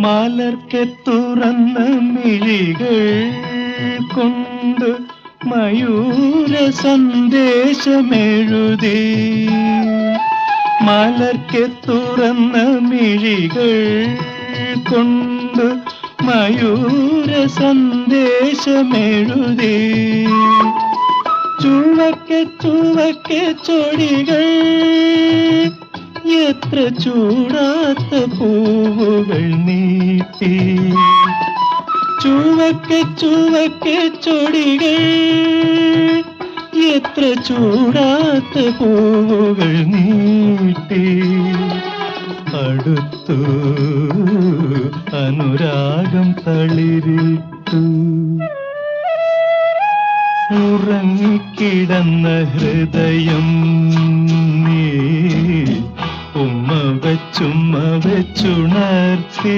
മലർക്കെ തുറന്ന മിഴികൾ കൊണ്ട് മയൂര സന്ദേശമെഴുതി. മലർക്കെ തുറന്ന മിഴികൾ കൊണ്ട് മയൂര സന്ദേശമെഴുതി. ചുവക്കെ ചുവക്കെ ചൊടികൾ എത്ര ചൂടാത്ത പൂവുകൾ നീട്ടി. ചുവക്കെ ചുവക്കെ ചൊടികൾ എത്ര ചൂടാത്ത പൂവുകൾ നീട്ടി. അടുത്തു അനുരാഗം തളിരിട്ടു. ഉറങ്ങിക്കിടന്ന ഹൃദയം ചുമ്മ വെച്ചുണർത്തി